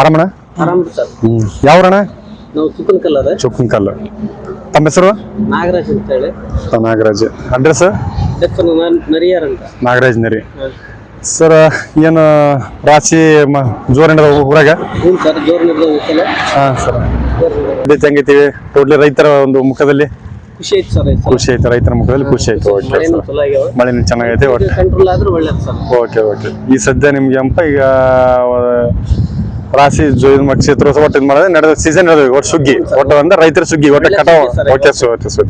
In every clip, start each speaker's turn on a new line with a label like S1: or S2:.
S1: ಆರಾಮಣ್ಣ
S2: ಆರಾಮ್ ಸರ್.
S1: ಹ್ಮ್.
S2: ನಾವು ಚಿಕ್ಕನ್
S1: ತಮ್ಮ ಹೆಸರು?
S2: ನಾಗರಾಜ್ ಅಂತ ಹೇಳಿ.
S1: ನಾಗರಾಜ್. ಅಡ್ರೆಸ್
S2: ನರಿಯಾರ್ ಅಂತ.
S1: ನಾಗರಾಜ್ ನರಿ. ಸರ್ ಏನು ರಾಶಿ ಮ ಜೋರಿನ ಊರಾಗ?
S2: ಹ್ಞೂ ಸರ್ ಜೋರ್
S1: ಹಾ ಸರ್. ಅದೇ ಟೋಟ್ಲಿ ರೈತರ ಒಂದು ಮುಖದಲ್ಲಿ.
S2: ಖುಷಿ ಆಯ್ತು ಸರ್ ಇದು
S1: ಖುಷಿ ಐತೆ ರೈತರ ಮುಖದಲ್ಲಿ ಖುಷಿ ಐತೆ ಓಕೆ
S2: ಮಳೆನೂ
S1: ಸರ್
S2: ಚಲೋ ಆಗ್ಯಾವ.
S1: ಮಳೆನೂ ಚೆನ್ನಾಗೈತೆ ಒಟ್ಟು.
S2: ಕಂಟ್ರೋಲ್ ಆದ್ರೂ ಒಳ್ಳೇದು ಸರ್.
S1: ಓಕೆ ಓಕೆ ಈ ಸದ್ಯ ನಿಮ್ಗೆ ಅಂಪ ಈಗ ರಾಶಿ ಜೋಯಿಲ್ ಮಗ್ಸಿ ನಕ್ಷತ್ರ ಒಟ್ಟು ಇದು ಮಾಡಿದ್ರೆ ನಡೆದ ಸೀಸನ್ ನಡೆದ ಒಟ್ಟು ಸುಗ್ಗಿ. ಒಟ್ಟು ಅಂದ್ರೆ ರೈತರ ಸುಗ್ಗಿ. ಒಟ್ಟು ಕಟಾವು. Okay sir okay sir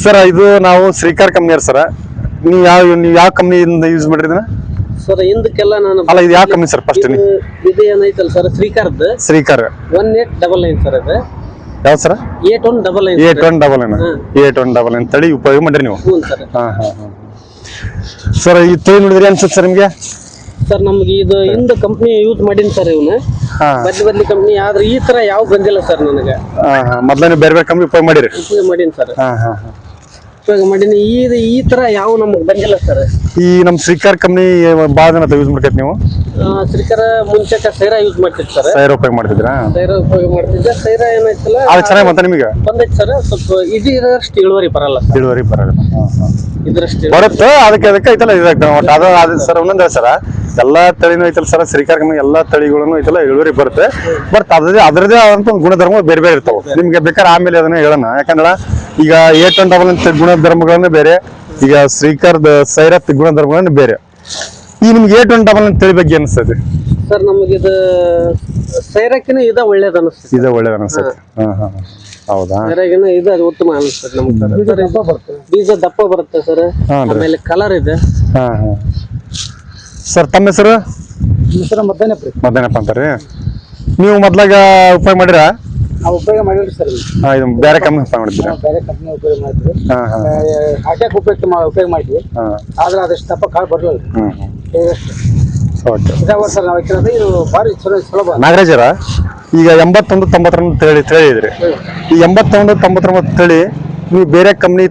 S1: sir ಇದು ನಾವು ಶ್ರೀಕಾರ್ ಕಂಪ್ನಿ ಸರ್. ನೀವು ಯಾವ ನೀವು ಯಾವ ಕಂಪ್ನಿಯಿಂದ ಯೂಸ್ ಮಾಡಿದ್ರಿ
S2: ಸರ್ ಹಿಂದಕ್ಕೆಲ್ಲ ನಾನು
S1: ಅಲ್ಲ ಇದು ಯಾವ ಕಂಪ್ನಿ ಸರ್ ಫಸ್ಟ್
S2: ಇದು ಇದು ಏನೈತಲ್ಲ sir ಶ್ರೀಕಾರ್ದ?
S1: Shrikar.
S2: One eight double nine sir ಅದು
S1: ಯಾವ sir?
S2: Eight one double nine
S1: eight one double nine. Eight one double nine. ತಳಿ ಉಪಯೋಗ ಮಾಡಿರಿ ನೀವು. ಹಾ ಹಾ ಹಾ. ಸರ್ ಈ ತಳಿ ನೋಡಿದ್ರೆ ಅನ್ಸುತ್ತೆ ಸರ್ ನಿಮಗೆ?
S2: ಸರ್ ನಮ್ಗೆ ಇದು ಹಿಂದ ಕಂಪ್ನಿ ಯೂಸ್ ಮಾಡೀನಿ ಸರ್ ಇವನ್ನ ಬದ್ಲಿ ಬದ್ಲಿ ಕಂಪ್ನಿ ಆದ್ರೆ ಈ ತರ ಯಾವ ಬಂದಿಲ್ಲ ಸರ್ ನನಗೆ.
S1: ಮೊದ್ಲೇ ಬೇರೆ ಬೇರೆ ಕಂಪ್ನಿ ಉಪಯೋಗ ಮಾಡಿರಿ.
S2: ಉಪಯೋಗ ಮಾಡೀನಿ ಸರ್. ಉಪಯೋಗ ಮಾಡೀನಿ. ಈ ಈ ತರ ಯಾವ ನಮಗೆ ಬಂದಿಲ್ಲ ಸರ್.
S1: ಈ ನಮ್ಮ ಶ್ರೀಕಾರ್ ಕಂಪ್ನಿ ಭಾಳ ಜನ ಯೂಸ್ ಮಾಡ್ಕೈತಿ ನೀವು?
S2: ಶ್ರೀಕರ ಮುಂಚೆ ಸೈರಾ ಯೂಸ್ ಮಾಡ್ತಿತ್ತು ಸರ್.
S1: ಸೈರ ಉಪಯೋಗ ಮಾಡ್ತಿದ್ರಾ
S2: ಸೈರಾ ಉಪಯೋಗ ಮಾಡ್ತಿದ್ದೆ. ಸೈರಾ ಏನಾಯ್ತಲ್ಲ
S1: ಅದು ಚೆನ್ನಾಗಿ ಬಂತ ನಿಮಗೆ?
S2: ಬಂದೈತೆ ಸರ್. ಸ್ವಲ್ಪ ಇದು ಇದರಷ್ಟು ಇಳುವರಿ ಬರಲ್ಲ
S1: ಇಳುವರಿ ಬರಲ್ಲ.
S2: ಇದರಷ್ಟು
S1: ಬರುತ್ತೆ? ಅದಕ್ಕೆ ಅದಕ್ಕೆ ಐತಲ್ಲ ಇದಾಗ್ತದೆ. ಒಟ್ಟು ಅದು ಅದು ಸರ್ ಒಂದೊಂದೇ ಸರ ಎಲ್ಲಾ ತಳಿನೂ ಐತಲ್ಲ ಸರ್ ಶ್ರೀಕಾರ್ಕಮ್ಮ ಎಲ್ಲಾ ತಳಿಗಳನ್ನು ಐತಲ್ಲ ಇಳುವರಿ ಬರುತ್ತೆ. ಬಟ್ ಅದ್ರದೇ ಅದರದೇ ಆದಂತ ಒಂದು ಗುಣಧರ್ಮ ಬೇರೆ ಬೇರೆ ಇರ್ತಾವೆ. ನಿಮ್ಗೆ ಬೇಕಾದ್ರೆ ಆಮೇಲೆ ಅದನ್ನ ಹೇಳೋಣ. ಯಾಕಂದ್ರೆ ಈಗ ಏಟ್ ಅಂಡ್ ಡಬಲ್ ಅಂತ ಗುಣಧರ್ಮಗಳನ್ನ ಬೇರೆ ಈಗ ಶ್ರೀಕಾರದ ಸೈರತ್ ಗುಣಧರ್ಮಗಳನ್ನ ಬೇರೆ. ಈ ನಿಮ್ಗೆ ಏಟ್ ಅಂಡ್ ಡಬಲ್ ಅಂತ ತಳಿ ಬಗ್ಗೆ ಅನಿಸ್ತದೆ.
S2: ಸರ್ ನಮಗೆ ಇದು ಸೈರಕ್ಕಿನ ಇದ ಒಳ್ಳೇದು ಅನಿಸ್ತದೆ.
S1: ಇದ ಒಳ್ಳೇದು ಅನಿಸ್ತದೆ. ಹಾ. ಹಾ ಹೌದಾ?
S2: ಸೈರಾಗಿನ ಇದು ಅದು ಉತ್ತಮ ಅನಿಸ್ತದೆ ನಮ್ಗೆ ಬೀಜ ದಪ್ಪ ಬರುತ್ತೆ ಸರ್. ಆಮೇಲೆ ಕಲರ್ ಇದೆ.
S1: ಹಾ ಹಾ. ಸರ್ ತಮ್ಮ ಹೆಸರು?
S2: ಹೆಸರು ಮಧ್ಯಾಹ್ನ ರೀ.
S1: ಮಧ್ಯಾಹ್ನಪ್ಪ ಅಂತಾರೆ ನೀವು ಮೊದ್ಲಾಗ ಉಪಯೋಗ ಮಾಡಿರಾ?
S2: ನಾವು ಉಪಯೋಗ ಮಾಡಿದ್ರಿ ಸರ್
S1: ಹಾ ಇದು ಬೇರೆ ಕಂಪ್ನಿ ಉಪಯೋಗ ಮಾಡಿದ್ದೀರಾ?
S2: ಬೇರೆ ಕಂಪ್ನಿ ಉಪಯೋಗ ಮಾಡ್ತೀವಿ
S1: ಹಾ ಹಾ.
S2: ಹಾಕ್ಯಾಕ ಉಪಯೋಗ ಮಾ- ಉಪಯೋಗ ಮಾಡಿದ್ವಿ.
S1: ಹಾ.
S2: ಆದ್ರೆ ಅದಷ್ಟು ತಪ್ಪ ಕಾಳು ಬರಲಿಲ್ಲ
S1: ಓಕೆ.
S2: ಇದಾವ ಸರ್ ನಾವು ಹಾಕಿರೋದು ಇದು ಭಾರಿ ಚಲೋ ಸುಲಭ.
S1: ನಾಗರಾಜರ ಈಗ ಎಂಬತ್ತೊಂದು ತೊಂಬತ್ತೊಂದು ತಳಿ ತಳಿ ಇದ್ರಿ ಈ ಎಂಬತ್ತೊಂದು ತೊಂಬತ್ತೊಂಬತ್ತು ತಳಿ ನೀವು ಬೇರೆ ಕಂಪ್ನಿ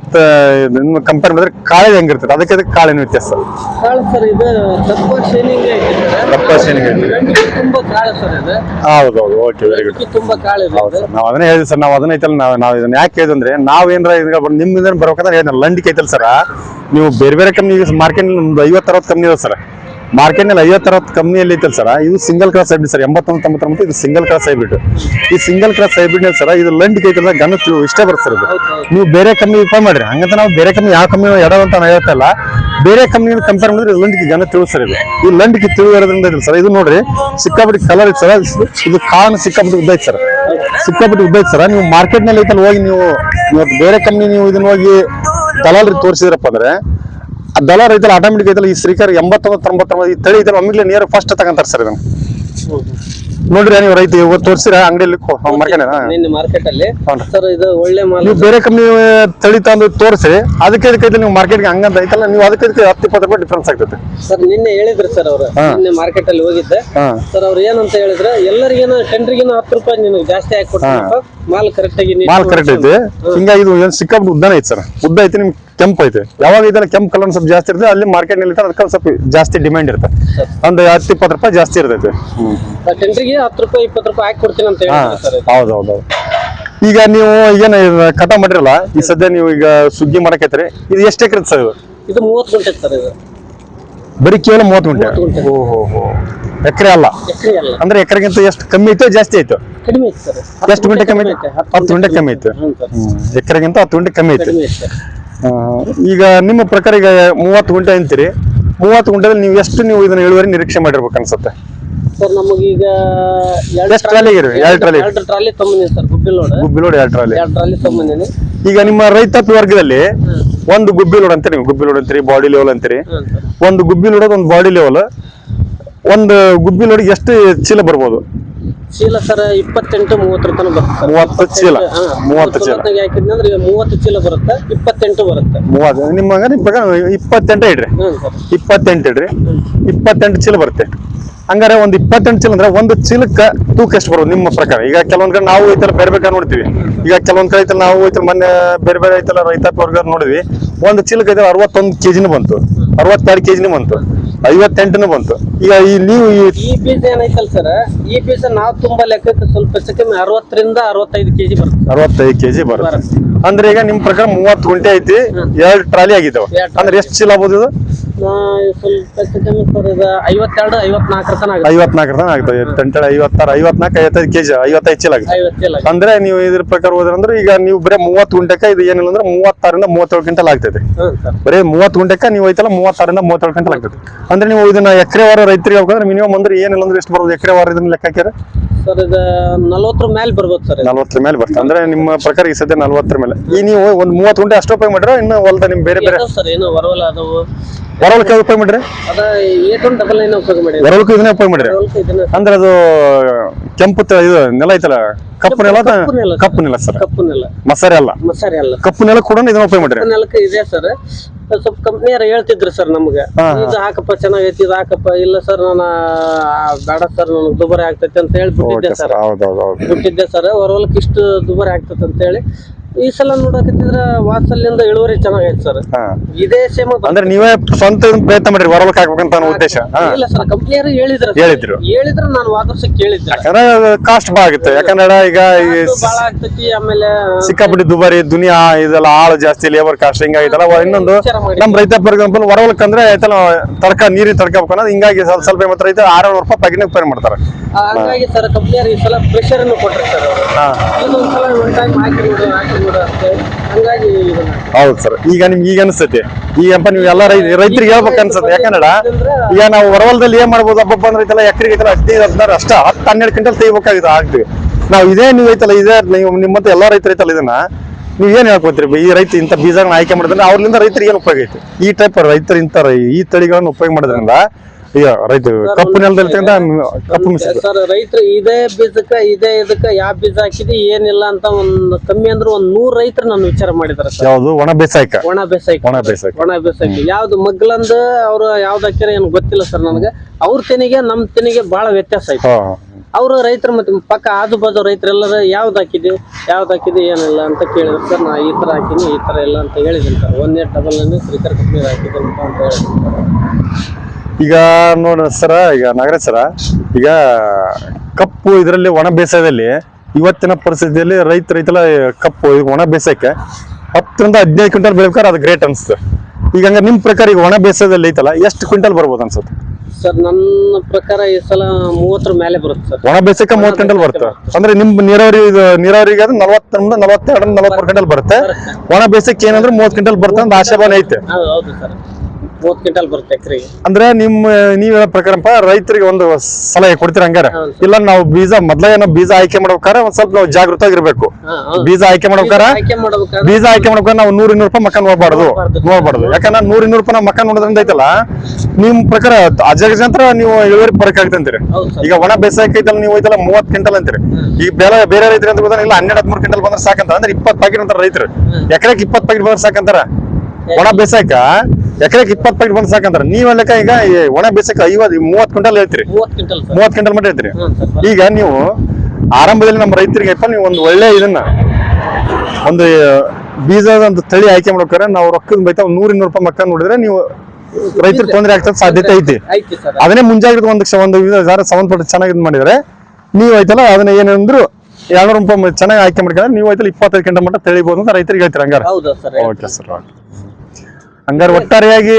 S1: ಕಂಪೇರ್ ಮಾಡಿದ್ರೆ ಕಾಳೆ ಹೆಂಗಿರ್ತದೆ? ಅದಕ್ಕೆ ಅದಕ್ಕೆ ಕಾಳಿನ ವ್ಯತ್ಯಾಸ.
S2: ಕಾಳು ಸರ್ ಇದು ದಪ್ಪ ಶೈನಿಂಗ್ ಐತಿ. ಸರ್
S1: ದಪ್ಪ ಶೈನಿಂಗ್
S2: ತುಂಬಾ ಕಾಳು ಸರ್ ಇದು.
S1: ಹೌದೌದು ಓಕೆ ವೆರಿ ಗುಡ್
S2: ತುಂಬಾ ಕಾಳು ಇದೆ.
S1: ಹೌದು ನಾವು ಅದನ್ನೇ ಹೇಳಿದ್ವಿ ಸರ್ ನಾವು ಅದನ್ನ ಐತಲ್ಲ ನಾವು ನಾವು ಇದನ್ನ ಯಾಕೆ ಹೇಳಿದ್ವಿ ಅಂದ್ರೆ ನಾವೇನ್ರ ಇದನ್ನ ಬಂದು ನಿಮ್ಮಿಂದ ಬರ್ಬೇಕಂದ್ರೆ ಲಂಡಿಕೆ ಲಂಡಿಕ್ ಐತಲ್ಲ ಸರ್ ನೀವು ಬೇರೆ ಬೇರೆ ಕಂಪ್ನಿ ಮಾರ್ಕೆಟ್ ಒಂದು ಐವತ್ತು ಅರವತ್ತು ಕಂಪ್ನಿ ಇದೆ ಸರ್. ಮಾರ್ಕೆಟ್ನಲ್ಲಿ ಐವತ್ತು ಅರವತ್ತು ಕಂಪ್ನಿಯಲ್ಲಿ ಐತಲ್ಲ ಸರ್, ಇದು ಸಿಂಗಲ್ ಕ್ರಾಸ್ ಹೈಬ್ರಿಡ್ ಸರ್ ಎಂಬತ್ತೊಂದು ತೊಂಬತ್ತೊಂಬತ್ತು, ಇದು ಸಿಂಗಲ್ ಕ್ರಾಸ್ ಹೈಬ್ರಿಡ್ ಈ ಸಿಂಗಲ್ ಕ್ರಾಸ್ ಹೈಬ್ರಿಡ್ ಸರ್, ಇದು ಲಂಡ್ ಐತಲ್ಲ ಗನ ಇಷ್ಟೇ ಬರುತ್ತೆ ಸರ್ ನೀವು ಬೇರೆ ಕಂಪ್ನಿ ಉಪಾಯ ಮಾಡ್ರಿ ಹಂಗಂತ ನಾವು ಬೇರೆ ಕಂಪ್ನಿ ಯಾವ ಕಂಪ್ನಿ ಎಡೋ ಅಂತ ನಾನು ಬೇರೆ ಕಂಪ್ನಿ ಕಂಪೇರ್ ಮಾಡಿದ್ರೆ ಲಂಡಿಗೆ ಗನ ತಿಳಿಸ್ ಸರ್ ಇದು. ಈ ಲಂಡಿಗೆ ತಿಳಿದಿರೋದ್ರಿಂದ ಇದ್ರು ಸರ್, ಇದು ನೋಡ್ರಿ, ಸಿಕ್ಕಾಪಟ್ಟಿ ಕಲರ್ ಇತ್ತು ಸರ್, ಇದು ಕಾನ್ ಸಿಕ್ಕಾಪಟ್ಟಿ ಉದ್ದ ಐತೆ ಸರ್. ಸಿಕ್ಕಾಪಟ್ಟಿ ಉದ್ದ ಐತೆ ಸರ್, ನೀವು ಮಾರ್ಕೆಟ್ನಲ್ಲಿ ಐತಲ್ಲ ಹೋಗಿ ನೀವು ಇವತ್ತು ಬೇರೆ ಕಂಪ್ನಿ ನೀವು ಇದನ್ನ ಹೋಗಿ ದಲಾಲ್ರಿ ತೋರಿಸಿದ್ರಪ್ಪ ಅಂದ್ರೆ ಆ ರೈತರು ಐತಲ್ಲ ಆಟೋಮೆಟಿಕ್ ಐತಲ್ಲ ಈ ಶ್ರೀಕರ್ ಎಂಬತ್ತೊಂಬತ್ತು ತೊಂಬತ್ತೊಂಬತ್ತು ಈ ತಳಿ ಐತಲ್ಲ ಒಮ್ಮಿಗ್ಲೇ ನಿಯರ್ ಫಸ್ಟ್ ತಗೊಂತಾರೆ ಸರ್ ಇದನ್ನ. ನೋಡ್ರಿ ನೀವು ರೈತ ಇವತ್ತು ತೋರಿಸಿರ ಅಂಗಡಿಯಲ್ಲಿ ಮಾರ್ಕೆಟ್
S2: ನಿನ್ನೆ ಮಾರ್ಕೆಟ್ ಅಲ್ಲಿ. ಸರ್ ಇದು ಒಳ್ಳೆ ಮಾಲ್
S1: ನೀವು ಬೇರೆ ಕಂಪ್ನಿ ತಳಿ ತಂದು ತೋರಿಸಿ ಅದಕ್ಕೆ ಅದಕ್ಕೆ ನೀವು ಮಾರ್ಕೆಟ್ಗೆ ಹಂಗಂತ ಐತಲ್ಲ ನೀವು ಅದಕ್ಕೆ ಅದಕ್ಕೆ ಹತ್ತು ಇಪ್ಪತ್ತು ರೂಪಾಯಿ ಡಿಫ್ರೆನ್ಸ್ ಆಗ್ತೈತೆ.
S2: ಸರ್ ನಿನ್ನೆ ಹೇಳಿದ್ರು ಸರ್ ಅವರು ನಿನ್ನೆ ಮಾರ್ಕೆಟ್ ಅಲ್ಲಿ ಹೋಗಿದ್ದೆ. ಸರ್ ಅವ್ರು ಏನಂತ ಹೇಳಿದ್ರೆ ಎಲ್ಲರಿಗೇನ ಟೆಂಡ್ರಿಗೇನು ಹತ್ತು ರೂಪಾಯಿ ನಿಮಗೆ ಜಾಸ್ತಿ ಹಾಕಿ ಕೊಟ್ಟು ಮಾಲ್ ಕರೆಕ್ಟ್ ಆಗಿ
S1: ಮಾಲ್ ಕರೆಕ್ಟ್ ಐತೆ. ಹಿಂಗಾಗಿ ಇದು ಏನು ಸಿಕ್ಕಾಪಟ್ಟು ಉದ್ದಾನ ಐತೆ ಸರ್. ಉದ್ದ ಐತಿ ನಿಮ್ಗೆ ಕೆಂಪು ಐತೆ. ಯಾವಾಗ ಇದೆಲ್ಲ ಕೆಂಪು ಕಲರ್ ಸ್ವಲ್ಪ ಜಾಸ್ತಿ ಇರ್ತದೆ ಅಲ್ಲಿ ಮಾರ್ಕೆಟ್ನಲ್ಲಿ ಅದಕ್ಕೆ ಸ್ವಲ್ಪ ಜಾಸ್ತಿ ಡಿಮ್ಯಾಂಡ್ ಇರ್ತದೆ. ಒಂದು ಹತ್ತು ಇಪ್ಪತ್ತು ರೂಪಾಯಿ ಜಾಸ್ತಿ ಇರ್ತೈತೆ.
S2: ಹತ್ತು ರೂಪಾಯಿ ಇಪ್ಪತ್ತು ರೂಪಾಯಿ ಹಾಕಿ ಕೊಡ್ತೀನಿ ಅಂತ.
S1: ಈಗ ನೀವು ಏನ ಕಟ ಮಾಡಿರಲ್ಲ ಈ ಸದ್ಯ ನೀವು ಈಗ ಸುಗ್ಗಿ ಮಾಡಕೈತ್ರಿ ಇದು ಎಷ್ಟು ಎಕರೆ ಸರ್ ಇದು?
S2: ಇದು ಮೂವತ್ತು ಗಂಟೆ ಸರ್ ಇದು.
S1: ಬರೀ ಕೇವಲ ಮೂವತ್ತು ಗುಂಟೆ? ಓಹೋ ಎಕರೆ ಅಲ್ಲ? ಅಂದ್ರೆ ಎಕರೆಗಿಂತ ಎಷ್ಟು ಕಮ್ಮಿ ಇತ್ತು ಜಾಸ್ತಿ
S2: ಆಯ್ತು
S1: ಎಷ್ಟು ಗುಂಟೆ ಕಮ್ಮಿ ಐತೆ? ಹತ್ತು ಗುಂಟೆ ಕಮ್ಮಿ ಐತೆ. ಎಕರೆಗಿಂತ ಹತ್ತು ಗುಂಟೆ ಕಮ್ಮಿ ಐತೆ. ಈಗ ನಿಮ್ಮ ಪ್ರಕಾರ ಈಗ ಮೂವತ್ತು ಗುಂಟೆ ಅಂತೀರಿ. ಮೂವತ್ತು ಗುಂಟೆದಲ್ಲಿ ನೀವು ಎಷ್ಟು ನೀವು ಇದನ್ನ ಇಳುವರಿ ನಿರೀಕ್ಷೆ ಮಾಡಿರ್ಬೇಕು ಅನ್ಸುತ್ತೆ?
S2: ಸರ್ ನಮಗೀಗ
S1: ಟ್ರಾಲಿ ಎರಡು ಟ್ರಾಲಿ.
S2: ಎರಡು ಟ್ರಾಲಿ ತೊಗೊಂಬಂದಿನಿ ಸರ್ ಗುಬ್ಬಿ ಲೋಡ್.
S1: ಗುಬ್ಬಿ ಲೋಡ್ ಎರಡು ಟ್ರಾಲಿ.
S2: ಎರಡು ಟ್ರಾಲಿ
S1: ಈಗ ನಿಮ್ಮ ರೈತಾಪಿ ವರ್ಗದಲ್ಲಿ ಒಂದು ಗುಬ್ಬಿ ಲೋಡ್ ಅಂತೀರಿ ನೀವು. ಗುಬ್ಬಿ ಲೋಡ್ ಅಂತೀರಿ ಬಾಡಿ ಲೆವೆಲ್ ಅಂತೀರಿ. ಒಂದು ಗುಬ್ಬಿ ಲೋಡ್ ಒಂದು ಬಾಡಿ ಲೆವೆಲ್. ಒಂದು ಗುಬ್ಬಿ ಲೋಡ್ ಎಷ್ಟು ಚೀಲ ಬರ್ಬೋದು?
S2: ಚೀಲ ಸರ್ ಇಪ್ಪತ್ತೆಂಟು ಮೂವತ್ತರ ತನಕ ಬರುತ್ತೆ
S1: ಮೂವತ್ತು ಚೀಲ. ಮೂವತ್ತು ಚೀಲ.
S2: ಸುರತ್ನಾಗ ಹಾಕಿದ್ನಂದ್ರೆ ಈಗ ಮೂವತ್ತು ಚೀಲ ಬರುತ್ತೆ ಇಪ್ಪತ್ತೆಂಟು ಬರುತ್ತೆ.
S1: ಮೂವತ್ತು ನಿಮ್ಮ ಹಂಗಾರೆ ನಿಮ್ಮ ಪ್ರಕಾರ ಇಪ್ಪತ್ತೆಂಟು ಇಡ್ರಿ.
S2: ಹ್ಞೂ ಸರ್.
S1: ಇಪ್ಪತ್ತೆಂಟು ಇಡ್ರಿ. ಇಪ್ಪತ್ತೆಂಟು ಚೀಲ ಬರುತ್ತೆ. ಹಂಗಾರೆ ಒಂದು ಇಪ್ಪತ್ತೆಂಟು ಚೀಲ ಅಂದ್ರೆ ಒಂದು ಚೀಲಕ್ಕೆ ತೂಕ ಎಷ್ಟು ಬರೋದು ನಿಮ್ಮ ಪ್ರಕಾರ? ಈಗ ಕೆಲವೊಂದ್ ಕಡೆ ನಾವು ತರ ಬೇರೆ ಬೇಕಾದ್ರೆ ನೋಡ್ತೀವಿ. ಈಗ ಕೆಲವೊಂದ್ ಕಡೆ ಐತಲ್ಲ ನಾವು ತರ ಮೊನ್ನೆ ಬೇರೆ ಬೇರೆ ಐತಲ್ಲ ರೈತಾಪಿ ವರ್ಗ ನೋಡಿದ್ವಿ. ಒಂದು ಚೀಲಕ್ಕೆ ಐತಲ್ಲ ಅರವತ್ತೊಂದು ಕೆಜಿನೂ ಬಂತು. ಅರವತ್ತೆರಡು ಕೆಜಿನೂ ಬಂತು. ಐವತ್ತೆಂಟನು ಬಂತು. ಈಗ ಈ ನೀವು ಈ
S2: ಪೀಸ್ ಬೀಜ ಏನೈತಲ್ ಸರ್ ಈ ಬೀಜ ನಾವು ತುಂಬಾ ಲೆಕ್ಕಕ್ಕೆ ಸ್ವಲ್ಪ ಕಮ್ಮಿ ಅರವತ್ತರಿಂದ ಅರವತ್ತೈದು ಕೆಜಿ ಬರುತ್ತೆ.
S1: ಅರವತ್ತೈದು ಕೆಜಿ ಬರುತ್ತೆ. ಅಂದ್ರೆ ಈಗ ನಿಮ್ ಪ್ರಕಾರ ಮೂವತ್ತು ಗುಂಟೆ ಐತಿ ಎರಡು ಟ್ರಾಲಿ
S2: ಆಗಿದ್ದಾವ
S1: ಅಂದ್ರೆ ಎಷ್ಟು ಚೀಲ ಆಗ್ಬೋದು ಇದು?
S2: ಐವತ್ತೆರಡು ಐವತ್ನಾಲ್ಕರ ತನಕ
S1: ತನಕ ಆಗ್ತದೆ. ಐವತ್ತಾರು ಐವತ್ನಾಲ್ಕು ಐವತ್ತೈದು ಕೆಜಿ ಐವತ್ತೈದು ಚೀಲ ಆಗುತ್ತೆ. ಅಂದ್ರೆ ನೀವು ಇದ್ರ ಪ್ರಕಾರ ಹೋದ್ರಂದ್ರೆ ಈಗ ನೀವು ಬರೀ ಮೂವತ್ತು ಗುಂಟೆಕ ಇದು ಏನಿಲ್ಲ ಅಂದ್ರೆ ಮೂವತ್ತಾರಿಂದ ಮೂವತ್ತೇಳು ಕ್ವಿಂಟಲ್ ಆಗ್ತದೆ ಬರೀ ಮೂವತ್ತು ಗುಂಟೆಕ ನೀವು ಐತಲ್ಲ ಮೂವತ್ತಾರಿಂದ ಮೂವತ್ತೇಳು ಕ್ವಿಂಟಲ್ ಆಗ್ತದೆ ಅಂದ್ರೆ ನೀವು ಇದನ್ನ ಎಕರೆ ವಾರ ರೈತರಿಗೆ ಹೋಗ್ಬೇಕಂದ್ರೆ ಮಿನಿಮಮ್ ಅಂದ್ರೆ ಏನಿಲ್ಲ ಅಂದ್ರೆ ಎಷ್ಟು ಬರೋದು ಎಕರೆ ವಾರ ಇದನ್ನ ಲೆಕ್ಕ ಹಾಕಿದ್ರೆ
S2: ಸರ್ ಇದು ನಲವತ್ತರ ಮೇಲೆ ಬರ್ಬೋದು ಸರ್ ಇದು.
S1: ನಲ್ವತ್ತರ ಮೇಲೆ ಬರ್ತದೆ. ಅಂದ್ರೆ ನಿಮ್ಮ ಪ್ರಕಾರ ಈ ಸದ್ಯ ನಲ್ವತ್ತರ ಮೇಲೆ. ಈ ನೀವು ಒಂದ್ ಮೂವತ್ತು ಗುಂಟೆ ಅಷ್ಟು ಉಪಯೋಗ ಮಾಡಿರೋ ಇನ್ನು ಹೊಲ್ದ ನಿಮ್ ಬೇರೆ ಬೇರೆ?
S2: ಇದಾವ್ ಸರ್ ಏನೋ ವರವಲ ಅದಾವು.
S1: ಹೊರವಲ್ಕೆ ಉಪಯೋಗ ಮಾಡ್ರಿ
S2: ಅದ ಏಟ್ ಒನ್ ಡಬಲ್ ನೈನ್ ಉಪಯೋಗ ಮಾಡಿ
S1: ಹೊರವಲ್ಕು ಇದನ್ನೇ ಉಪಯೋಗ ಮಾಡಿರಿ
S2: ಇದನ್ನ
S1: ಅಂದ್ರೆ ಅದು ಕೆಂಪು ತ- ಇದು ನೆಲ ಐತಲ್ಲ ಕಪ್ಪು ನೆಲ
S2: ಕಪ್ಪು ನೆಲ.
S1: ಕಪ್ಪು ನೆಲ ಸರ್?
S2: ಕಪ್ಪು ನೆಲ.
S1: ಮಸಾರಿ ಅಲ್ಲ?
S2: ಮಸಾರಿ ಅಲ್ಲ
S1: ಕಪ್ಪು ನೆಲ ಕೂಡ ಇದನ್ನ ಉಪಯೋಗ ಮಾಡ್ರಿ
S2: ಕಪ್ಪು ನೆಲಕ್ಕೆ ಇದೆ ಸರ್. ಸ್ವಲ್ಪ ಕಂಪ್ನಿಯರ್ ಹೇಳ್ತಿದ್ರು ಸರ್ ನಮ್ಗೆ.
S1: ಹಾ, ಹಾ.
S2: ಇದು ಹಾಕಪ್ಪ ಚೆನ್ನಾಗೈತಿ ಇದು ಹಾಕಪ್ಪ. ಇಲ್ಲ ಸರ್ ನಾನು ಆ, ಬೇಡ ಸರ್ ನನಗೆ ದುಬಾರಿ ಆಗ್ತೈತೆ ಅಂತ ಹೇಳಿ ಬಿಟ್ಟಿದ್ದೆ
S1: ಓಕೆ
S2: ಸರ್
S1: ಸರ್. ಹೌದು ಹೌದು ಹೌದು
S2: ಬಿಟ್ಟಿದ್ದೆ ಸರ್. ಹೊರವಲ್ಕ್ ಇಷ್ಟು ದುಬಾರಿ ಆಗ್ತೈತೆ ಅಂತ ಹೇಳಿ ಈ ಸಲ ನೋಡಕತ್ತಿದ್ರ ವಾತ್ಸಲ್ಯದಿಂದ ಇಳುವರಿ ಚೆನ್ನಾಗೈತೆ ಸರ್.
S1: ಹಾ.
S2: ಇದೇ ಸೇಮ್
S1: ಅಂದ್ರೆ ನೀವೇ ಸ್ವಂತ ಪ್ರಯತ್ನ ಮಾಡಿರಿ ಹೊರಬೇಕ ಹಾಕ್ಬೇಕಂತ ಅನ್ನೋ ಉದ್ದೇಶ. ಹಾ.
S2: ಇಲ್ಲ ಸರ್ ಕಂಪ್ನಿಯರು ಹೇಳಿದ್ರು
S1: ಹೇಳಿದ್ರು.
S2: ಹೇಳಿದ್ರು ನಾನು ವಾದ ವರ್ಷ ಕೇಳಿದ್ದೆ.
S1: ಯಾಕಂದ್ರೆ ಕಾಸ್ಟ್ ಭಾಳ ಆಗುತ್ತೆ. ಯಾಕಂದ್ರೆ ಈಗ ಈ
S2: ಅದು ಬಾಳ ಆಗ್ತೈತಿ ಆಮೇಲೆ
S1: ಸಿಕ್ಕಾಪಟ್ಟಿ ದುಬಾರಿ ದುನಿಯಾ ಇದೆಲ್ಲ ಆಳು ಜಾಸ್ತಿ ಲೇಬರ್ ಕಾಸ್ಟ್ ಹಿಂಗಾಗಿದೆಲ್ಲ ಇನ್ನೊಂದು
S2: ನಮ್ಮ ಮಾಡಿ.
S1: ರೈತ ಫಾರ್ ಎಕ್ಸಾಂಪಲ್ ಹೊರಬೇಕ ಅಂದ್ರೆ ಆಯ್ತಲ್ಲ ತಡ್ಕ ನೀರಿನ ತರ್ಕಬೇಕು ಅನ್ನೋದು ಹಿಂಗಾಗಿ ಸ್ವಲ್ಪ ಸ್ವಲ್ಪ ಮತ್ತೆ ರೈತ ಆರು ರೂಪಾಯಿ ಪ್ಯಾಕೆಟ್ ಉಪಯೋಗ ಮಾಡ್ತಾರೆ.
S2: ಹಾಗಾಗಿ ಸರ್ ಕಂಪ್ನಿಯರ್ ಈ ಸಲ ಪ್ರೆಷರ್ ಅನ್ನು ಕೊಟ್ರಿ ಸರ್ ಅವರು.
S1: ಹಾ.
S2: ಇದೊಂದ್ಸಲ ಒನ್ ಟೈಮ್ ಹಾಕಿ ಹಾಕಿ.
S1: ಹೌದು ಸರ್. ಈಗ ನಿಮ್ಗೆ ಈಗ ಅನ್ಸುತ್ತೆ. ಈಗಪ್ಪ ನೀವು ಎಲ್ಲ ರೈತರಿಗೆ ಹೇಳ್ಬೇಕು ಅನ್ಸುತ್ತೆ. ಯಾಕಂದ್ರ ಈಗ ನಾವು ಹೊರವಲದಲ್ಲಿ ಏನ್ ಮಾಡ್ಬೋದು? ಹಬ್ಬ ಬಂದ್ರೆ ಐತಲ್ಲ ಎಕರೆಗೆ ಐತಲ್ಲ ಹದಿನೈದು, ಹದಿನಾರು ಅಷ್ಟ ಹತ್ತು, ಹನ್ನೆರಡು ಕ್ವಿಂಟಲ್ ತೆಗಿಬೇಕಾಗಿದೆ ಆಗ್ತೀವಿ. ನಾವು ಇದೇ ನೀವು ಐತಲ್ಲ ಇದೇ ನೀವು ನಿಮ್ಮಂತ ಎಲ್ಲ ರೈತರು ಐತಲ್ಲ ಇದನ್ನ ನೀವು ಏನ್ ಹೇಳ್ಕೊತೀರಿ? ಈ ರೈತ ಇಂಥ ಬೀಜಗಳನ್ನ ಆಯ್ಕೆ ಮಾಡಿದ್ರೆ ಅವ್ರಿಂದ ರೈತರಿಗೆ ಏನು ಉಪಯೋಗ ಐತಿ? ಈ ಟೈಪ್ ರೈತರು ಇಂತ ಈ ತಳಿಗಳನ್ನ ಉಪಯೋಗ ಮಾಡೋದ್ರಿಂದ ಈಗ ರೈತ ಕಪ್ಪು ನೆಲದಲ್ಲಿ ಕಪ್ಪು ಮಿಶ್ರ.
S2: ಸರ್ ರೈತರು ಇದೇ ಬೀಜಕ್ಕ ಇದೇ ಇದಕ್ಕ ಯಾವ ಬೀಜ ಹಾಕಿದಿ ಏನಿಲ್ಲ ಅಂತ ಒಂದ್ ಕಮ್ಮಿ ಅಂದ್ರೆ ಒಂದ್ ನೂರ್ ರೈತರು ನಾನು ವಿಚಾರ ಮಾಡಿದಾರೆ ಸರ್.
S1: ಯಾವುದು? ಒಣ ಬೇಸಾಯಕ
S2: ಒಣ ಬೇಸಾಯ
S1: ಒಣ ಬೇಸಾಯ
S2: ಒಣ ಬೇಸಾಯ ಯಾವ್ದು ಮಗ್ಲಂದ ಅವ್ರು ಯಾವ್ದು ಹಾಕ್ಯಾರ ಏನು ಗೊತ್ತಿಲ್ಲ ಸರ್ ನನಗೆ. ಅವ್ರ ತೆನಿಗೆ ನಮ್ ತೆನಿಗೆ ಬಹಳ ವ್ಯತ್ಯಾಸ
S1: ಆಯ್ತು
S2: ಅವ್ರ ರೈತರು ಮತ್ತೆ ಪಕ್ಕ ಆಜು ಬಾಜು ರೈತರೆಲ್ಲರ ಯಾವ್ದು ಹಾಕಿದಿ ಯಾವ್ದು ಹಾಕಿದಿ ಏನಿಲ್ಲ ಅಂತ ಕೇಳಿದ್ರು. ಸರ್ ನಾ ಈ ತರ ಹಾಕಿನಿ ಈ ತರ ಇಲ್ಲ ಅಂತ ಹೇಳಿದ್ದೀನಿ ಸರ್. ಒಂದೇ ಡಬಲ್ ಅನ್ನು ಶ್ರೀಕರ್ ಕಂಪ್ನಿ ಹಾಕಿದ್ದೀನಿ ಅಂತ ಹೇಳಿದ್ರು
S1: ಈಗ ನೋಡ ಸರ ಈಗ ನಾಗರಾಜ್ ಸರ ಈಗ ಕಪ್ಪು ಇದರಲ್ಲಿ ಒಣ ಬೇಸಾಯದಲ್ಲಿ ಇವತ್ತಿನ ಪರಿಸ್ಥಿತಿಯಲ್ಲಿ ರೈತ ರೈತಲ ಕಪ್ಪು ಈಗ ಒಣ ಬೇಸಾಯಕ್ಕೆ ಹತ್ತರಿಂದ ಹದಿನೈದು ಕ್ವಿಂಟಲ್ ಬೆಳಿಬೇಕಾದ್ರೆ ಅದು ಗ್ರೇಟ್ ಅನ್ಸುತ್ತೆ. ಈಗ ಹಂಗ ನಿಮ್ ಪ್ರಕಾರ ಈಗ ಒಣ ಬೇಸಾಯದಲ್ಲಿ ಐತಲ್ಲ ಎಷ್ಟು ಕ್ವಿಂಟಲ್ ಬರ್ಬೋದು ಅನ್ಸುತ್ತೆ?
S2: ಸರ್ ನನ್ನ ಪ್ರಕಾರ ಈ ಸಲ ಮೂವತ್ತರ ಮೇಲೆ ಬರುತ್ತೆ ಸರ್.
S1: ಒಣ ಬೇಸಾಯಕ್ಕೆ ಮೂವತ್ತು ಕ್ವಿಂಟಲ್ ಬರುತ್ತೆ. ಅಂದ್ರೆ ನಿಮ್ ನೀರಾವರಿ ನೀರಾವರಿಗೆ ಅದು ನಲವತ್ತರಿಂದ ನಲವತ್ತೆರಡರಿಂದ ನಲವತ್ಮೂರು ಕ್ವಿಂಟಲ್ ಬರುತ್ತೆ. ಒಣ ಬೇಸಾಯಕ್ಕೆ ಏನಂದ್ರೆ ಮೂವತ್ತು ಕ್ವಿಂಟಲ್ ಬರುತ್ತೆ ಅಂತ ಆಶಾಭಾವನೆ ಐತೆ.
S2: ಹೌದು ಹೌದು ಸರ್. ಮೂವತ್ತು ಕ್ವಿಂಟಲ್ ಬರುತ್ತೆ ಎಕರೆಗೆ
S1: ಅಂದ್ರೆ ನಿಮ್ಮ ನೀವ್ ಹೇಳೋ ಪ್ರಕಾರಪ್ಪ ರೈತರಿಗೆ ಒಂದು ಸಲಹೆ ಕೊಡ್ತೀರ ಹಂಗಾರೆ? ಇಲ್ಲ ನಾವು ಬೀಜ ಮೊದ್ಲ ಏನೋ ಬೀಜ ಆಯ್ಕೆ ಮಾಡ್ಬೇಕಾದ್ರೆ ಒಂದ್ ಸ್ವಲ್ಪ ನಾವು ಜಾಗೃತವಾಗಿರ್ಬೇಕು. ಬೀಜ ಆಯ್ಕೆ ಮಾಡ್ಬೇಕಾರೆ ಬೀಜ ಆಯ್ಕೆ ಮಾಡ್ಬೇಕಾದ್ರೆ ನಾವು ನೂರ ಇನ್ನೂರು ರೂಪಾಯಿ ಮಕ್ಕ ನೋಡ್ಬಾರ್ದು.
S2: ನೋಡ್ಬಾರ್ದು.
S1: ಯಾಕಂದ್ರೆ ನೂರ ಇನ್ನೂರು ರೂಪಾಯಿ ನಾವು ಮಕ್ಕ ನೋಡೋದ್ರಿಂದ ಐತಲ್ಲ ನಿಮ್ ಪ್ರಕಾರ ಅಜಗಜಂತ್ರ ನೀವು ಇಳುವರಿ ಪರಕ್ ಅಂತೀರಿ? ಈಗ ಒಣ ಬೇಸಾಯಕ್ಕೆ ಐತಲ್ಲ ನೀವು ಐತಲ್ಲ ಮೂವತ್ ಕ್ವಿಂಟಲ್ ಅಂತೀರಿ. ಈಗ ಬೇರೆ ಬೇರೆ ರೈತರು ಅಂತ ಗೊತ್ತಿಲ್ಲ ಹನ್ನೆರಡು ಹದಿಮೂರು ಕ್ವಿಂಟಲ್ ಬಂದ್ರೆ ಸಾಕಂತ. ಅಂದ್ರೆ ಇಪ್ಪತ್ತು ಪ್ಯಾಕೆಟ್ ಅಂತಾರೆ ರೈತರು. ಎಕರೆಗೆ ಇಪ್ಪತ್ತು ಪ್ಯಾಕೆಟ್ ಬಂದ್ರೆ ಸಾಕಂತಾರ? ಒಣ ಬೇಸಾಯಕ್ಕ ಎಕರೆಗೆ ಇಪ್ಪತ್ತು ಪ್ಯಾಕೆಟ್ ಬಂದು ಸಾಕಂತಾರೆ ನೀವು ಲೆಕ್ಕ ಈಗ ಈ ಒಣ ಬೇಸಕ್ಕೆ ಐವತ್ತು ಮೂವತ್ತು ಕ್ವಿಂಟಲ್ ಹೇಳ್ತೀರಿ.
S2: ಮೂವತ್ತು ಕ್ವಿಂಟಲ್ ಸರ್.
S1: ಕ್ವಿಂಟಲ್ ಮಟ್ಟ ಹೇಳ್ತೀರಿ. ಈಗ ನೀವು ಆರಂಭದಲ್ಲಿ ನಮ್ಮ ರೈತರಿಗೆ ನೀವು ಒಂದು ಒಳ್ಳೆ ಇದನ್ನ ಒಂದು ಬೀಜದ ಒಂದು ತಳಿ ಆಯ್ಕೆ ಮಾಡ್ಬೇಕಾದ್ರೆ ನಾವು ರೊಕ್ಕದ ಬೈತಾ ಒಂದ್ ನೂರ್ ಇನ್ನೂರು ರೂಪಾಯಿ ಮಕ್ಕ ನೋಡಿದ್ರೆ ನೀವು ರೈತರಿಗೆ ತೊಂದರೆ ಆಗ್ತದ ಸಾಧ್ಯತೆ ಐತಿ. ಅದನ್ನೇ ಮುಂಜಾಗ್ರತೆ ಒಂದು ಒಂದು ಯಾರ ಸಂಬಂಧಪಟ್ಟ ಚೆನ್ನಾಗಿ ಇದು ಮಾಡಿದ್ರೆ ನೀವು ಐತಲ್ಲ ಅದನ್ನ ಏನಂದ್ರು ಎರಡ್ನೂರು ರೂಪಾಯಿ ಚೆನ್ನಾಗಿ ಆಯ್ಕೆ ಮಾಡ್ಕೊಂಡ್ರೆ ನೀವು ಐತಲ್ಲ ಇಪ್ಪತ್ತೈದು ಗಂಟೆ ಮಟ್ಟ ತಿಳಿಬಹುದು ಅಂತ ರೈತರಿಗೆ ಹೇಳ್ತೀರ ಹಂಗಾರೆ? ಓಕೆ ಸರ್ ಓಕೆ ಹಂಗಾರೆ ಒಟ್ಟಾರೆಯಾಗಿ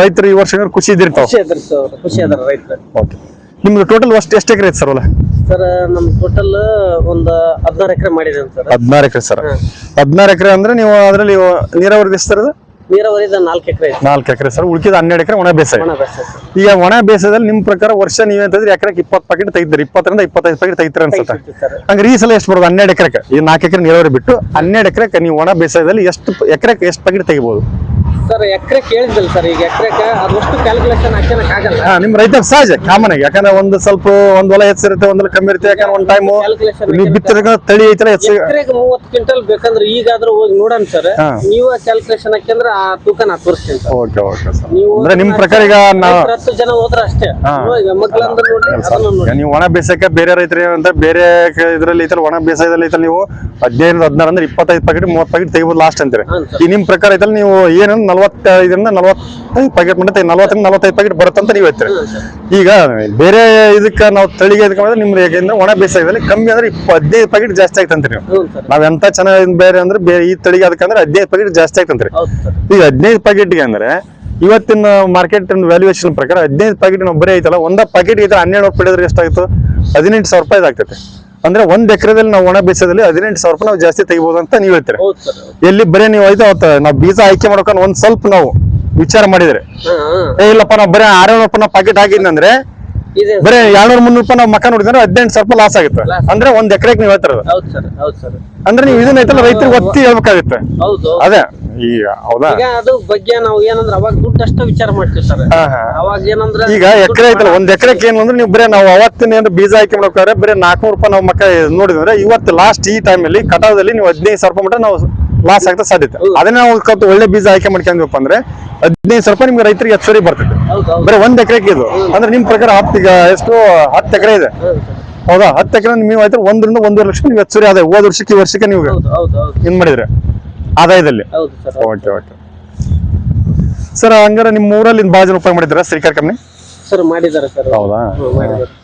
S1: ರೈತರು ಈ ವರ್ಷ ಹಂಗಾರೆ ಖುಷಿ ಇದ್ದಿರ್ತಾವ?
S2: ಖುಷಿ ಅದ್ರ ಸರ್ ಖುಷಿ ಅದ್ರ ರೈತರು.
S1: ಓಕೆ ನಿಮ್ದು ಟೋಟಲ್ ಅಷ್ಟು ಎಷ್ಟು ಎಕರೆ ಐತೆ ಸರ್ ಅಲ್ಲ
S2: ಸರ್ ನಮ್ ಟೋಟಲ್ ಒಂದು ಹದಿನಾರು ಎಕರೆ ಮಾಡಿದೆ ಸರ್.
S1: ಹದಿನಾರು ಎಕರೆ ಸರ್. ಹದಿನಾರು ಎಕರೆ ಅಂದ್ರೆ ನೀವು ಅದರಲ್ಲಿ ನೀರಾವರಿ ಅದು
S2: ನೀರಾವರಿದ ನಾಲ್ಕು ಎಕರೆ ಐತಿ.
S1: ನಾಲ್ಕು ಎಕರೆ ಸರ್. ಉಳ್ಕಿದ ಹನ್ನೆರಡು ಎಕರೆ ಒಣ ಬೇಸಾಯ.
S2: ಒಣ ಬೇಸಾಯ ಸರ್.
S1: ಈಗ ಒಣ ಬೇಸಾಯದಲ್ಲಿ ನಿಮ್ ಪ್ರಕಾರ ವರ್ಷ ನೀವೇಂತಂದ್ರೆ ಎಕರೆಗೆ ಇಪ್ಪತ್ತು ಪ್ಯಾಕೆಟ್ ತೆಗಿದ್ರಿ. ಇಪ್ಪತ್ತರಿಂದ ಇಪ್ಪತ್ತೈದು ಪ್ಯಾಕೆಟ್ ತೆಗಿತಾರೆ ಅನ್ಸುತ್ತೆ.
S2: ಐತಿ ಸರ್.
S1: ಹಂಗಾರೆ ಈ ಸಲ ಎಷ್ಟು ಬರೋದು? ಹನ್ನೆರಡು ಎಕರೆಗೆ. ಈ ನಾಲ್ಕು ಎಕರೆ ನೀರಾವರಿ ಬಿಟ್ಟು ಹನ್ನೆರಡು ಎಕರೆಗೆ ನೀವು ಒಣ ಬೇಸಾಯದಲ್ಲಿ ಎಷ್ಟು ಎಕರೆಗೆ ಎಷ್ಟು ಪ್ಯಾಕೆಟ್ ತೆಗಿಬಹುದು
S2: ಸರ್ ಎಕರೆ ಕೇಳಿದ್ರಲ್ಲ ಸರ್ ಈಗ ಎಕರೆಕ ಅದಷ್ಟು ಕ್ಯಾಲ್ಕುಲೇಷನ್ ಹಾಕ್ಯನಕ್ ಆಗಲ್ಲ.
S1: ಹಾ ನಿಮ್ ರೈತ ಸಹಜ ಕಾಮನ್ ಆಗಿ ಯಾಕಂದ್ರೆ ಒಂದು ಸ್ವಲ್ಪ ಒಂದ್ ಹೊಲ ಹೆಚ್ಚಿರುತ್ತೆ ಒಂದ್ ಹೊಲ ಕಮ್ಮಿ ಇರುತ್ತೆ ಯಾಕಂದ್ರೆ ಒಂದ್ ಟೈಮ್
S2: ಕ್ಯಾಲ್ಕುಲೇಷನ್
S1: ನೀವು ಬಿತ್ತಿರ ತಳಿ ಐತಲ್ಲ ಹೆಚ್ಚು
S2: ಎಕರೆಗೆ ಮೂವತ್ತು ಕ್ವಿಂಟಲ್ ಬೇಕಂದ್ರೆ ಈಗಾದ್ರೂ ಹೋಗಿ ನೋಡನ್ ಸರ್.
S1: ಹಾ.
S2: ನೀವು ಕ್ಯಾಲ್ಕುಲೇಷನ್ ಹಾಕಂದ್ರೆ ಆ ತೂಕ ನಾ ತೋರಿಸ್ತೀನಿ ಸರ್.
S1: Okay okay sir.
S2: ನೀವು
S1: ಅಂದ್ರೆ ನಿಮ್ ಪ್ರಕಾರ ಈಗ ನಾವು
S2: ರೈತ್ರು ಹತ್ತು ಜನ ಹೋದ್ರ ಅಷ್ಟೇ.
S1: ಹಾ.
S2: ಮಕ್ಕಳಂದ್ರೆ ನೋಡಿ ಅದನ್ನ ನೋಡಿ
S1: ನೀವು ಒಣ ಬೇಸಾಯಕ್ಕೆ ಬೇರೆ ರೈತರ ಏನಂತ ಬೇರೆ ಕ- ಇದ್ರಲ್ಲಿ ಐತಲ್ಲ ಒಣ ಬೇಸಾಯದಲ್ಲಿ ಐತಲ್ಲ ನೀವು ಹದಿನೈದು ಹದಿನಾರು ಅಂದ್ರೆ ಇಪ್ಪತ್ತೈದು ಪ್ಯಾಕೆಟ್ ಮೂವತ್ತು ಪ್ಯಾಕೆಟ್ ತೆಗಿಬೋದು ಲಾಸ್ಟ್ ಅಂತೀರಿ.
S2: ಹಾಂ
S1: ಈ ನಿಮ್ ಪ್ರಕಾರ ಐತಲ್ಲ ನೀವು ಏನಂದ್ರೆ ನಲವತ್ತೈದರಿಂದ ನಲವತ್ತೈದು ಪ್ಯಾಕೆಟ್ ಮಾಡಿ ನಲವತ್ತರಿಂದ ನಲ್ವತ್ತೈದು ಪ್ಯಾಕೆಟ್ ಬರುತ್ತೆ ಅಂತ ನೀವು ಹೇಳ್ತೀರಿ. ಈಗ ಬೇರೆ ಇದಕ್ಕೆ ನಾವು ತಳಿಗೆ ಇದಕ್ಕೆ ನಿಮ್ದು ಯಾಕೆಂದ್ರೆ ಒಣ ಬೇಸಾಯದಲ್ಲಿ ಕಮ್ಮಿ ಅಂದ್ರೆ ಇಪ್ಪ ಹದಿನೈದು ಪ್ಯಾಕೆಟ್ ಜಾಸ್ತಿ ಆಗ್ತಂತ ನೀವು. ನಾವು ಎಂತ ಚೆನ್ನಾಗಿ ಬೇರೆ ಅಂದ್ರೆ ಬೇರೆ ಈ ತಳಿಗೆ ಅದಕ್ಕಂದ್ರೆ ಹದಿನೈದು ಪ್ಯಾಕೆಟ್ ಜಾಸ್ತಿ
S2: ಸರ್.
S1: ಈಗ ಹದಿನೈದು ಪ್ಯಾಕೆಟ್ಗೆ ಅಂದ್ರೆ ಇವತ್ತಿನ ಮಾರ್ಕೆಟ್ ವ್ಯಾಲ್ಯೂಯೇಷನ್ ಪ್ರಕಾರ ಹದಿನೈದು ಪ್ಯಾಕೆಟ್ ಒಬ್ಬರೇ ಐತಲ್ಲ ಒಂದ ಪ್ಯಾಕೆಟ್ ಇದ್ರೆ ಹನ್ನೆರಡು ಪಡೆದ್ರೆ ಎಷ್ಟಾಯ್ತು ಹದಿನೆಂಟು ಸಾವಿರ ರೂಪಾಯಿ ಆಗ್ತೈತೆ ಅಂದ್ರೆ ಒಂದ್ ಎಕರೆದಲ್ಲಿ ನಾವು ಒಣ ಬೀಸದಲ್ಲಿ ಹದಿನೆಂಟು ಸಾವಿರ ರೂಪಾಯಿ ನಾವು ಜಾಸ್ತಿ ತೆಗಿಬಹುದು ಅಂತ ನೀವು ಹೇಳ್ತೀರಿ. ಎಲ್ಲಿ ಬರೀ ನೀವು ಐತೆ ಅವತ್ತ ನಾವು ಬೀಜ ಆಯ್ಕೆ ಮಾಡ್ಕೊಂಡು ಒಂದ್ ಸ್ವಲ್ಪ ನಾವು ವಿಚಾರ ಮಾಡಿದ್ರೆ. ಏ ಇಲ್ಲಪ್ಪ ನಾವು ಬರೀ ಆರ್ನೂರು ರೂಪಾಯಿ ನಾವು ಪ್ಯಾಕೆಟ್ ಹಾಕಿದ್ನಂದ್ರೆ ಬರೀ ಎರಡ್ನೂರ ಮುನ್ನೂರು ರೂಪಾಯಿ ನಾವು ಮಕ್ಕ ನೋಡಿದ್ರೆ ಹದಿನೆಂಟು ಸಾವಿರ ರೂಪಾಯಿ ಲಾಸ್ ಆಗುತ್ತೆ. ಅಂದ್ರೆ ಒಂದ್ ಎಕರೆಗೆ ನೀವು ಹೇಳ್ತಾರ
S2: ಹೌದು ಸರ್ ಹೌದು ಸರ್.
S1: ಅಂದ್ರೆ ನೀವು ಇದನ್ನ ಐತಲ್ಲ ರೈತರಿಗೆ ಒತ್ತಿ ಹೇಳ್ಬೇಕಾಗುತ್ತೆ.
S2: ಹೌದು.
S1: ಅದೇ ಈಗ ಹೌದಾ?
S2: ಈಗ ಅದು ಬಗ್ಗೆ ನಾವು ಏನಂದ್ರೆ ಅವಾಗ ದುಡ್ಡು ಅಷ್ಟೇ ವಿಚಾರ ಮಾಡ್ತೀವಿ ಸರ್. ಅವಾಗ ಏನಂದ್ರೆ
S1: ಈಗ ಎಕರೆ ಐತಲ್ಲ ಒಂದ್ ಎಕರೆಗೆ ಏನು ಅಂದ್ರೆ ನೀವು ಬರೀ ನಾವು ಅವತ್ತಿನ ಬೀಜ ಹಾಕಿ ಮಾಡ್ಬೇಕಾದ್ರೆ ಬರೀ ನಾಲ್ಕುನೂರು ರೂಪಾಯಿ ನಾವು ಮಕ್ಕ ನೋಡಿದ್ರೆ ಇವತ್ತು ಲಾಸ್ಟ್ ಈ ಟೈಮಲ್ಲಿ ಕಟಾವದಲ್ಲಿ ನೀವು ಹದಿನೈದು ಸಾವಿರ ರೂಪಾಯಿ ಮಟ್ಟ ನಾವು ಲಾಸ್ ಆಗ್ತಾ ಸಾಧ್ಯತೆ. ಅದನ್ನ ನಾವು ಒಳ್ಳೆ ಬೀಜ ಆಯ್ಕೆ ಮಾಡ್ಕೊಂಡ್ವಪ್ಪ ಅಂದ್ರೆ ಹದಿನೈದು ಸಾವಿರ ರೂಪಾಯಿ ನಿಮ್ಗೆ ರೈತರಿಗೆ ಹೆಚ್ಚುವರಿ ಸರಿ ಬರ್ತದೆ. ಬರೀ ಒಂದ್ ಎಕರೆಗೆ ಇದು. ಅಂದ್ರೆ ನಿಮ್ ಪ್ರಕಾರ ಹತ್ತು ಎಷ್ಟು? ಹತ್ತು ಎಕರೆ ಇದೆ.
S2: ಹೌದಾ
S1: ಹತ್ತು ಎಕರೆ ನೀವು ಆಯ್ತು ಒಂದರಿಂದ ಒಂದೂವರೆ ಲಕ್ಷ ನೀವು ಹೆಚ್ಚುವರಿ ಆದಾಯ. ಹೋದ ವರ್ಷಕ್ಕೆ ಈ ವರ್ಷಕ್ಕೆ ನೀವು ಏನ್ ಮಾಡಿದ್ರೆ ಆದಾಯದಲ್ಲಿ. Okay okay. ಸರ್ ಹಂಗಾರೆ ನಿಮ್ಮ ಊರಲ್ಲಿ ಭಾಳ ಜನ ಉಪಯೋಗ ಮಾಡಿದ್ರ ಶ್ರೀಕಾರ್ ಕಂಪ್ನಿ?
S2: ಸರ್ ಮಾಡಿದಾರೆ ಸರ್
S1: ಹೌದಾ?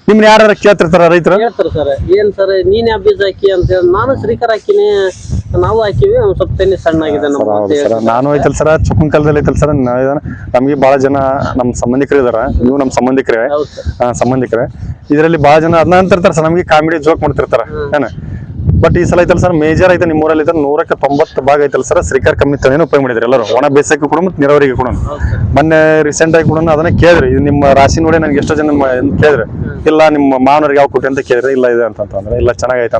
S1: ನಿಮ್ನ ಯಾರು ಕೇಳ್ತಿರ್ತಾರ ರೈತರು?
S2: ಹೇಳ್ತಾರೆ ಸರ್ ಏನ್ ಸರ್ ನೀನ್ ಯಾವ ಬೀಜ ಹಾಕಿ ಅಂತ ಹೇಳಿ ನಾನು ಶ್ರೀಕರ್ ಹಾಕಿನಿ ನಾವು ಹಾಕಿವಿ ಒಂದ್ ಸ್ವಲ್ಪ ಸಣ್ಣ ಸಣ್ಣಾಗಿದೆ ನಮ್ಮ
S1: ಹೌದು ಸರ್. ನಾನು ಐತಲ್ ಸರ್ ಚುಕ್ಕನ ಕಾಲದಲ್ಲಿ ಐತಲ್ ಸರ್ ನಮಗೆ ಬಹಳ ಜನ ನಮ್ಮ ಸಂಬಂಧಿಕರು ಇದಾರ. ನೀವು ನಮ್ಮ ಸಂಬಂಧಿಕರೇ.
S2: ಹೌದು ಸರ್
S1: ಆ, ಸಂಬಂಧಿಕರೇ. ಇದರಲ್ಲಿ ಬಹಳ ಜನ ಅದ್ನ ಅಂತಿರ್ತಾರ ಸರ್ ನಮಗೆ ಕಾಮಿಡಿ ಜೋಕ್ ಮಾಡ್ತಿರ್ತಾರ. ಏನ? ಬಟ್ ಈ ಸಲ ಐತಲ್ಲ ಸರ್ ಮೇಜರ್ ಐತೆ ನಿಮ್ಮೂರಲ್ಲಿ ಐತೆ, ನೂರಕ್ಕೆ ತೊಂಬತ್ತು ಭಾಗ ಐತಲ್ಲ ಸರ್, ಶ್ರೀಕಾರ್ ಕಮ್ಮಿ ತಂದೇನು ಉಪಯೋಗ ಮಾಡಿದ್ರು ಎಲ್ಲರೂ. ಒಣ ಬೇಸಾಯಕ್ಕೆ ಕೂಡ ಮತ್ತು ನೀರಾವರಿಗೆ ಕೂಡ. ಮೊನ್ನೆ ರೀಸೆಂಟ್ ಆಗಿ ಕೂಡ ಅದನ್ನ ಕೇಳಿದ್ರಿ. ಇದು ನಿಮ್ಮ ರಾಶಿ ನೋಡಿ ನನಗೆ ಎಷ್ಟೋ ಜನ ಕೇಳಿದ್ರೆ. ಇಲ್ಲ, ನಿಮ್ಮ ಮಾವನವ್ರಿಗೆ ಯಾವ ಕೊಟ್ಟೆ ಅಂತ ಕೇಳಿದ್ರೆ, ಇಲ್ಲ, ಇದೆ ಅಂತ ಅಂದ್ರೆ ಇಲ್ಲ, ಚೆನ್ನಾಗೈತೆ